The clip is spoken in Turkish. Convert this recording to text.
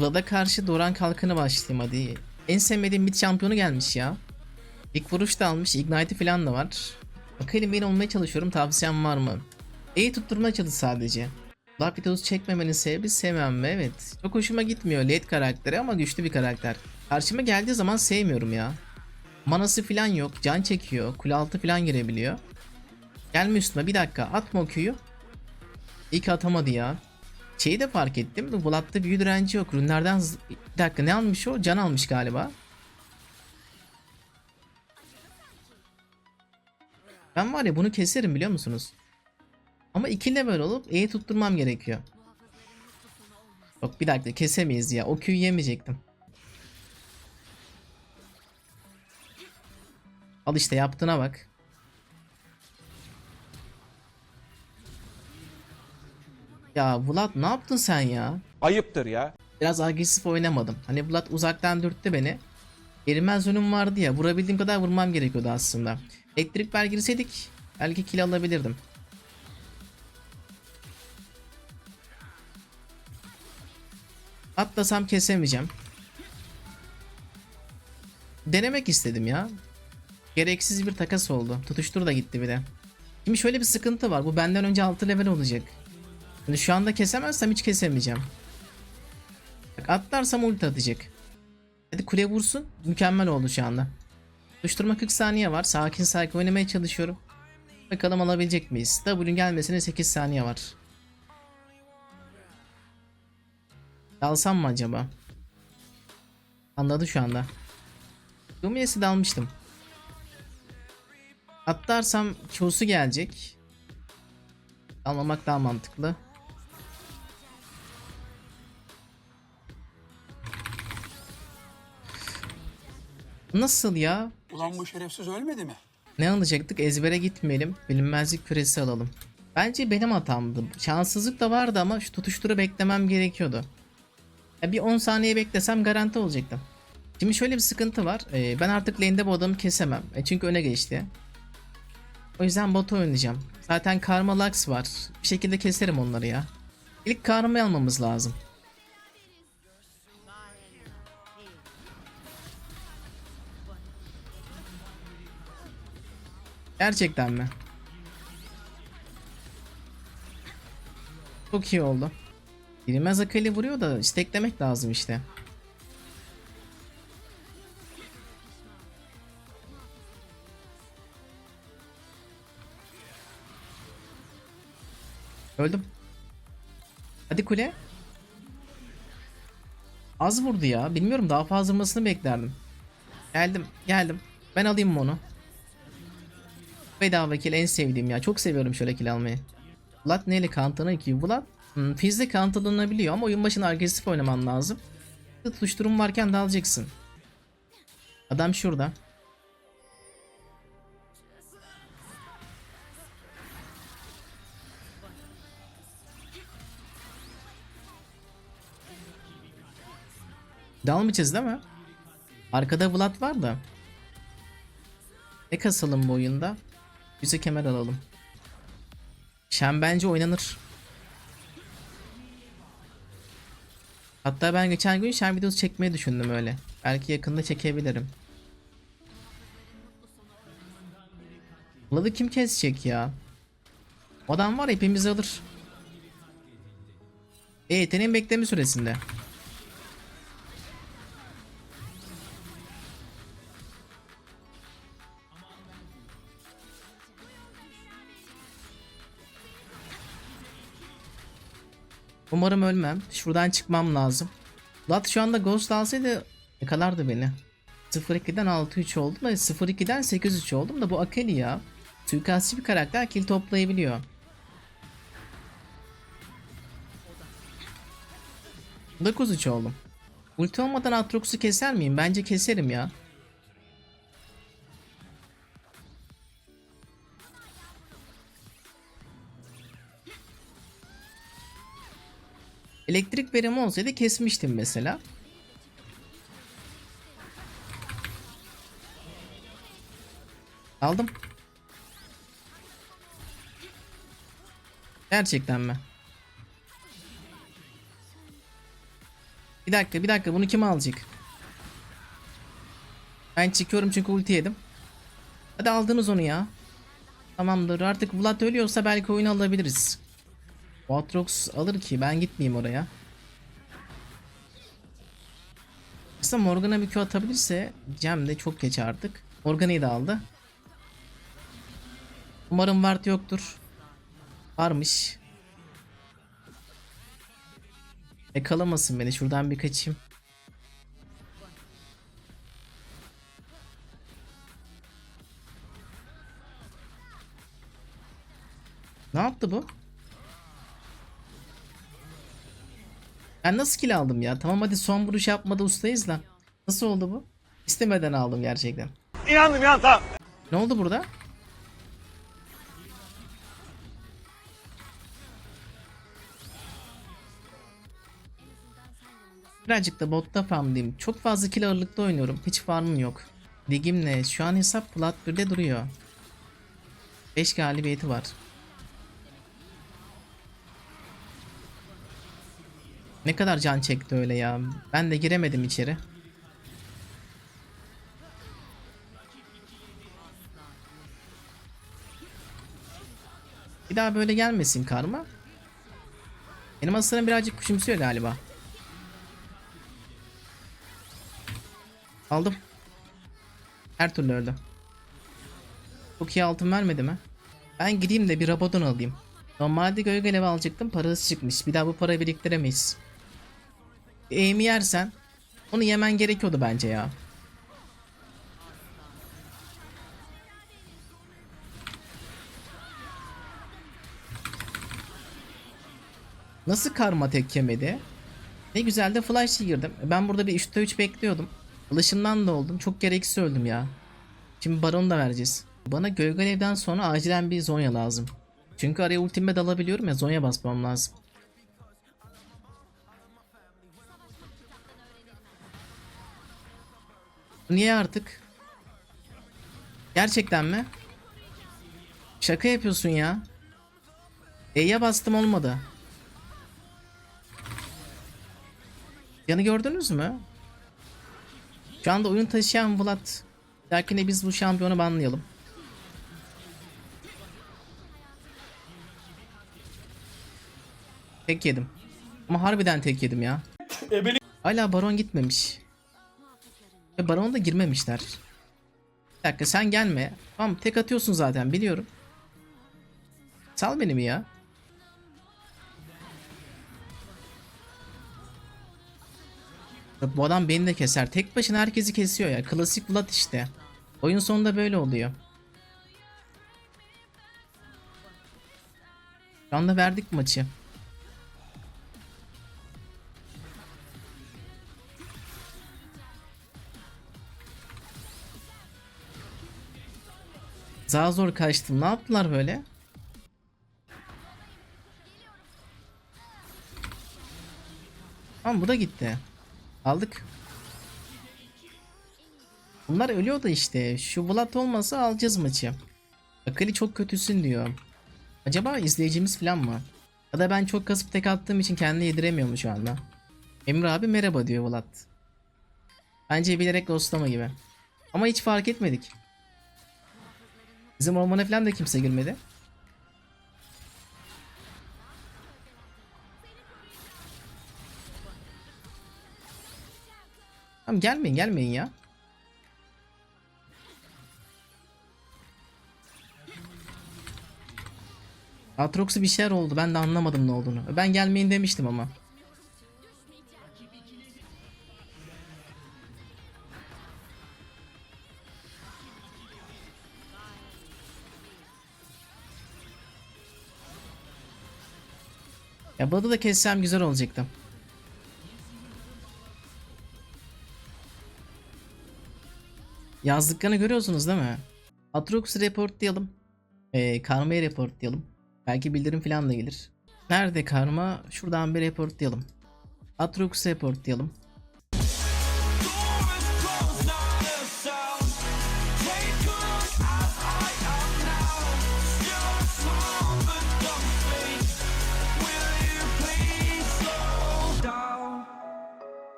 Vlad'a karşı Doran Kalkanı başlayayım hadi. En sevmediğim mid şampiyonu gelmiş ya. İlk vuruş da almış. Ignite falan da var. Bakalım ben olmaya çalışıyorum. Tavsiyem var mı? İyi tutturmaya çalış sadece. Lapidus çekmemenin sebebi sevmem? Evet. Çok hoşuma gitmiyor late karakteri ama güçlü bir karakter. Karşıma geldiği zaman sevmiyorum ya. Manası falan yok. Can çekiyor. Kule altı falan girebiliyor. Gelme üstüme bir dakika. Atma o Q'yu. İlk atamadı ya. Şeyi de fark ettim. Vlad'da büyü direnci yok. Rünlerden bir dakika ne almış o? Can almış galiba. Ben var ya bunu keserim biliyor musunuz? Ama iki level olup E'yi tutturmam gerekiyor. Yok bir dakika kesemeyiz ya. O Q'yu yemeyecektim. Al işte yaptığına bak. Ya Vlad ne yaptın sen ya? Ayıptır ya. Biraz agresif oynamadım. Hani Vlad uzaktan dürttü beni. Erimez önüm vardı ya. Vurabildiğim kadar vurmam gerekiyordu aslında. Elektrik ver girseydik belki kill alabilirdim. Atlasam kesemeyeceğim. Denemek istedim ya. Gereksiz bir takas oldu. Tutuştur da gitti bir de. Şimdi şöyle bir sıkıntı var. Bu benden önce 6 level olacak. Şimdi şu anda kesemezsem hiç kesemeyeceğim. Bak atlarsam ulti atacak. Hadi kule vursun. Mükemmel oldu şu anda. Tutuşturma 40 saniye var. Sakin sakin oynamaya çalışıyorum. Bakalım alabilecek miyiz? W gelmesine 8 saniye var. Dalsam mı acaba? Anladı şu anda. Lumiyes'i de almıştım. Atlarsam Q'su gelecek. Almamak daha mantıklı. Nasıl ya? Ulan bu şerefsiz ölmedi mi? Ne alacaktık? Ezbere gitmeyelim. Bilinmezlik küresi alalım. Bence benim hatamdı. Şanssızlık da vardı ama şu tutuşturu beklemem gerekiyordu. Ya bir 10 saniye beklesem garanti olacaktım. Şimdi şöyle bir sıkıntı var. Ee, ben artık lane'de bu adamı kesemem. E çünkü öne geçti. O yüzden bot oynayacağım. Zaten Karma Lux var. Bir şekilde keserim onları ya. İlk Karma'yı almamız lazım. Gerçekten mi? Çok iyi oldu. Bilinmez akali vuruyor da isteklemek lazım işte. Öldüm. Hadi kule. Az vurdu ya. Bilmiyorum daha fazla vurmasını beklerdim. Geldim, geldim. Ben alayım onu? Bedava kill en sevdiğim ya. Çok seviyorum şöyle kill almayı. Vlad neyle kantana 2? Vlad hmm, Fizz'de kantalanabiliyor ama oyun başına agresif oynaman lazım. Tutuşturum varken dalacaksın. Adam şurada. Dalmayacağız değil mi? Arkada Vlad var da. Ne kasalım bu oyunda? Bize kemer alalım. Şen bence oynanır. Hatta ben geçen gün Şen videosu çekmeyi düşündüm öyle. Belki yakında çekebilirim. Vlad'ı kim kesecek ya? Adam var hepimizi alır. E yeteneğin bekleme süresinde. Umarım ölmem. Şuradan çıkmam lazım. Lat şu anda Ghost alsaydı yakalardı beni. 0-2'den 6-3 oldum da 0-2'den 8-3 oldum da bu Akali ya. Suikastçı bir karakter kill toplayabiliyor. Dokuz üç oldum. Ulti olmadan Aatrox'u keser miyim? Bence keserim ya. Elektrik verimi olsaydı kesmiştim mesela. Aldım. Gerçekten mi? Bir dakika bir dakika bunu kim alacak? Ben çıkıyorum çünkü ulti yedim. Hadi aldınız onu ya. Tamamdır artık Vlad ölüyorsa belki oyunu alabiliriz. Aatrox alır ki ben gitmeyeyim oraya. Aslında Morgana bir Q atabilirse Cem de çok geç artık. Morgana'yı da aldı. Umarım Ward yoktur. Varmış. Yakalamasın beni şuradan bir kaçayım. Ne yaptı bu? Ben nasıl kill aldım ya? Tamam hadi son vuruş yapmadı ustayız da. Nasıl oldu bu? İstemeden aldım gerçekten. İnandım ya tamam. Ne oldu burada? Birazcık da botta farmlayayım. Çok fazla kill ağırlıkta oynuyorum. Hiç farmım yok. Ligim ne? Şu an hesap plat 1'de duruyor. 5 galibiyeti var. Ne kadar can çekti öyle ya. Ben de giremedim içeri. Bir daha böyle gelmesin karma. Benim aslanım birazcık küçümsüyor galiba. Aldım. Her türlü öldü. Çok iyi altın vermedi mi? Ben gideyim de bir Rabadon alayım. Normalde gölge alevi alacaktım parası çıkmış. Bir daha bu parayı biriktiremeyiz. Eğimi yersen onu yemen gerekiyordu bence ya. Nasıl karma tek yemedi? Ne güzel de flash'ı girdim. Ben burada bir 3'te 3 bekliyordum. Alışımdan da oldum. Çok gereksiz öldüm ya. Şimdi baron da vereceğiz. Bana Gölgalev'den sonra acilen bir Zonya lazım. Çünkü araya ultime dalabiliyorum ya Zonya basmam lazım. Niye artık? Gerçekten mi? Şaka yapıyorsun ya. E'ye bastım olmadı. Yanı gördünüz mü? Şu anda oyun taşıyan Vlad. Derkine biz bu şampiyonu banlayalım. Tek yedim. Ama harbiden tek yedim ya. Hala baron gitmemiş. Ve barona da girmemişler. Bir dakika sen gelme. Tamam tek atıyorsun zaten biliyorum. Sal beni mi ya? Bu adam beni de keser. Tek başına herkesi kesiyor ya. Klasik Vlad işte. Oyun sonunda böyle oluyor. Şu anda verdik maçı. Daha zor kaçtım. Ne yaptılar böyle? Tamam bu da gitti. Aldık. Bunlar ölüyor da işte. Şu Vlad olmasa alacağız maçı. Akali çok kötüsün diyor. Acaba izleyicimiz falan mı? Ya da ben çok kasıp tek attığım için kendini yediremiyor mu şu anda? Emre abi merhaba diyor Vlad. Bence bilerek ghostlama gibi. Ama hiç fark etmedik. Bizim ormana falan da kimse girmedi. Tamam gelmeyin gelmeyin ya. Atrox'u bir şeyler oldu. Ben de anlamadım ne olduğunu. Ben gelmeyin demiştim ama. Ya Bud'u da kessem güzel olacaktı. Yazdıklarını görüyorsunuz değil mi? Atrox'u reportlayalım. Ee, Karma'yı reportlayalım. Belki bildirim falan da gelir. Nerede Karma? Şuradan bir reportlayalım. Atrox'u reportlayalım.